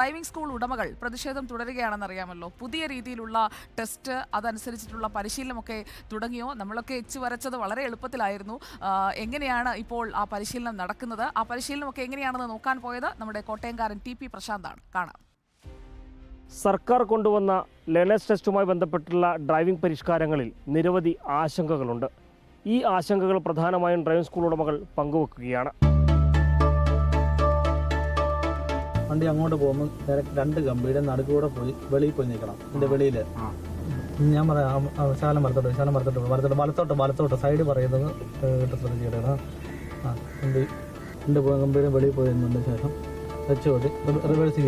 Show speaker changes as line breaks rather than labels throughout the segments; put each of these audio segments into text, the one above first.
Driving school ഉടമകൾ പ്രതിഷേധം തുടരുകയാണെന്ന് അറിയാമല്ലോ പുതിയ രീതിയിലുള്ള ടെസ്റ്റ് അതനുസരിച്ചിട്ടുള്ള പരിശീലനമൊക്കെ തുടങ്ങിയോ? നമ്മളൊക്കെ എച്ച് വരച്ചത് വളരെ എളുപ്പത്തിലായിരുന്നു. എങ്ങനെയാണ് ഇപ്പോൾ ആ പരിശീലനം നടക്കുന്നത്? ആ പരിശീലനമൊക്കെ എങ്ങനെയാണെന്ന് നോക്കാൻ പോയത് നമ്മുടെ കോട്ടയംകാരൻ ടി പി പ്രശാന്താണ്. കാണാം.
സർക്കാർ കൊണ്ടുവന്ന ലേണേഴ്സ് ടെസ്റ്റുമായി ബന്ധപ്പെട്ടുള്ള ഡ്രൈവിംഗ് പരിഷ്കാരങ്ങളിൽ നിരവധി ആശങ്കകളുണ്ട്. ഈ ആശങ്കകൾ പ്രധാനമായും ഡ്രൈവിംഗ് സ്കൂൾ ഉടമകൾ പങ്കുവെക്കുകയാണ്.
വണ്ടി അങ്ങോട്ട് പോകുമ്പോൾ നേരെ രണ്ട് കമ്പിയുടെ നടുക്കൂടെ പോയി വെളിയിൽ പോയി നിൽക്കണം. എന്റെ വെളിയിൽ ഞാൻ പറയാം ആ- ആ ശാലം വലത്തോട്ട് ശാലം വലത്തോട്ട് പോ, വലത്തോട്ട് വലത്തോട്ട് വലത്തോട്ട് സൈഡ് പറയുന്നത് കേട്ട് ശ്രദ്ധിച്ചിടണം ആ വണ്ടി രണ്ട് കമ്പിയുടെ വെളിയിൽ പോയി നിന്നതിന് ശേഷം വെച്ച് കൂട്ടി റിവേഴ്സ്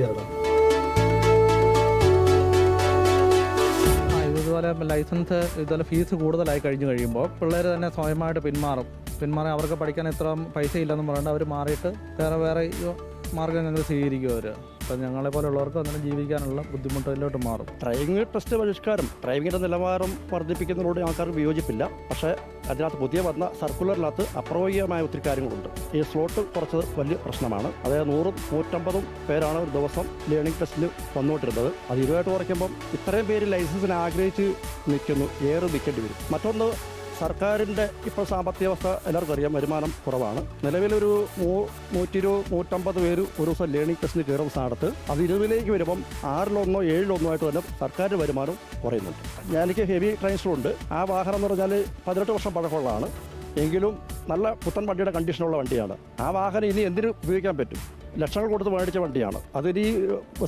ആ ഇതുപോലെ ലൈസൻസ് ഇതുപോലെ ഫീസ് കൂടുതലായി കഴിഞ്ഞു കഴിയുമ്പോൾ പിള്ളേർ തന്നെ സ്വയമായിട്ട് പിന്മാറും. പിന്മാറി അവർക്ക് പഠിക്കാൻ ഇത്ര പൈസ ഇല്ലെന്ന് പറഞ്ഞിട്ട് അവർ മാറിയിട്ട് വേറെ വേറെ ഈ മാർഗങ്ങൾ സ്വീകരിക്കും അവർ അപ്പം ഞങ്ങളെ പോലുള്ളവർക്ക് അങ്ങനെ ജീവിക്കാനുള്ള ബുദ്ധിമുട്ടിലോട്ട് മാറും.
ഡ്രൈവിംഗ് ടെസ്റ്റ് പരിഷ്കാരം ഡ്രൈവിങ്ങിന്റെ നിലവാരം വർദ്ധിപ്പിക്കുന്നതിനോട് ആൾക്കാർക്ക് വിയോജിപ്പില്ല. പക്ഷേ അതിനകത്ത് പുതിയ വന്ന സർക്കുലറിനകത്ത് അപ്രായോഗികമായ ഒത്തിരി കാര്യങ്ങളുണ്ട്. ഈ സ്ലോട്ട് കുറച്ച് വലിയ പ്രശ്നമാണ്. അതായത് നൂറും നൂറ്റമ്പതും പേരാണ് ഒരു ദിവസം ലേണിംഗ് ടെസ്റ്റിൽ വന്നുകൊണ്ടിരുന്നത്. അത് ഇരുപതായിട്ട് കുറയ്ക്കുമ്പം ഇത്രയും പേര് ലൈസൻസിന് ആഗ്രഹിച്ച് നിൽക്കുന്നു. ഏറെ നിൽക്കേണ്ടി വരും. മറ്റൊന്ന് സർക്കാരിന്റെ ഇപ്പോൾ സാമ്പത്തിക അവസ്ഥ എല്ലാവർക്കും അറിയാം വരുമാനം കുറവാണ്. നിലവിലൊരു നൂറ്റി ഇരുപത് നൂറ്റമ്പത് പേര് ഒരു ദിവസം ലേണിംഗ് ടെസ്റ്റിന് കയറുന്ന സ്ഥാനത്ത്. അത് ഇരുപതിലേക്ക് വരുമ്പം ആറിലൊന്നോ ഏഴിലൊന്നോ ആയിട്ട് തന്നെ സർക്കാരിന്റെ വരുമാനം കുറയുന്നുണ്ട്. ഞാൻ എനിക്ക് ഹെവി ട്രാൻസ്ഫറുണ്ട് ആ വാഹനം എന്ന് പറഞ്ഞാൽ പതിനെട്ട് വർഷം പഴക്കമുള്ളതാണ്. എങ്കിലും നല്ല പുത്തൻ വണ്ടിയുടെ കണ്ടീഷനുള്ള വണ്ടിയാണ്. ആ വാഹനം ഇനി എന്തിനു ഉപയോഗിക്കാൻ പറ്റും? ലക്ഷങ്ങൾ കൊടുത്ത് മേടിച്ച വണ്ടിയാണ്. അതിന്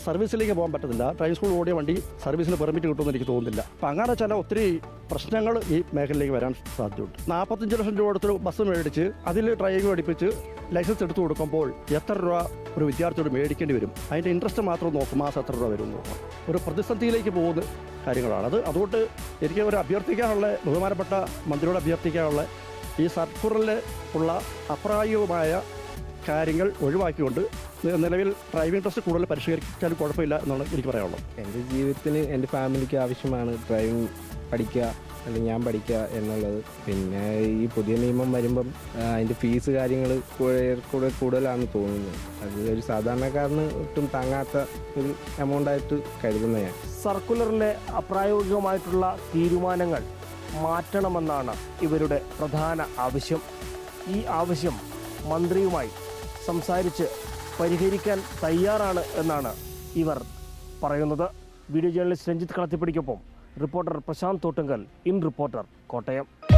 സർവീസിലേക്ക് പോകാൻ പറ്റത്തില്ല. ഡ്രൈവിംഗ് സ്കൂൾ ഓടിയ വണ്ടി സർവീസിന് പെർമിറ്റ് കിട്ടുമെന്ന് എനിക്ക് തോന്നുന്നില്ല. അപ്പം അങ്ങനെ ചില ഒത്തിരി പ്രശ്നങ്ങൾ ഈ മേഖലയിലേക്ക് വരാൻ സാധ്യതയുണ്ട്. നാൽപ്പത്തഞ്ച് ലക്ഷം രൂപ കൊടുത്തൊരു ബസ് മേടിച്ച് അതിൽ ഡ്രൈവിംഗ് പഠിപ്പിച്ച് ലൈസൻസ് എടുത്തു കൊടുക്കുമ്പോൾ എത്ര രൂപ ഒരു വിദ്യാർത്ഥിയോട് മേടിക്കേണ്ടി വരും? അതിന്റെ ഇൻട്രസ്റ്റ് മാത്രം നോക്കും മാസം എത്ര രൂപ വരും നോക്കാം ഒരു പ്രതിസന്ധിയിലേക്ക് പോകുന്ന കാര്യങ്ങളാണ്. അത് അതുകൊണ്ട് എനിക്ക് ഒരു അഭ്യർത്ഥിക്കാനുള്ള ബഹുമാനപ്പെട്ട മന്ത്രിയോട് അഭ്യർത്ഥിക്കാനുള്ള ഈ സർക്കുലറിൽ ഉള്ള അപ്രായോഗികമായ കാര്യങ്ങൾ ഒഴിവാക്കിക്കൊണ്ട് നിലവിൽ ഡ്രൈവിംഗ് ടെസ്റ്റ് കൂടുതൽ പരിഷ്കരിച്ചാലും കുഴപ്പമില്ല എന്നാണ് എനിക്ക് പറയാനുള്ളത്.
എന്റെ ജീവിതത്തിന് എന്റെ ഫാമിലിക്ക് ആവശ്യമാണ് ഡ്രൈവിംഗ് പഠിക്കുക അല്ലെങ്കിൽ ഞാൻ പഠിക്കുക എന്നുള്ളത്. പിന്നെ ഈ പുതിയ നിയമം വരുമ്പം അതിന്റെ ഫീസ് കാര്യങ്ങൾ കൂടെ കൂടുതലാണെന്ന് തോന്നുന്നു. അത് ഒരു സാധാരണക്കാരന് ഒട്ടും താങ്ങാത്ത ഒരു എമൗണ്ടായിട്ട് കരുതുന്ന ഞാൻ
സർക്കുലറിലെ അപ്രായോഗികമായിട്ടുള്ള തീരുമാനങ്ങൾ മാറ്റണമെന്നാണ് ഇവരുടെ പ്രധാന ആവശ്യം. ഈ ആവശ്യം മന്ത്രിയുമായി സംസാരിച്ച് പരിഹരിക്കാൻ തയ്യാറാണ് എന്നാണ് ഇവർ പറയുന്നത്. Video journalist Ranjith കളത്തിപ്പിടിക്കൊപ്പം reporter Prashanth Thottungal in reporter Kottayam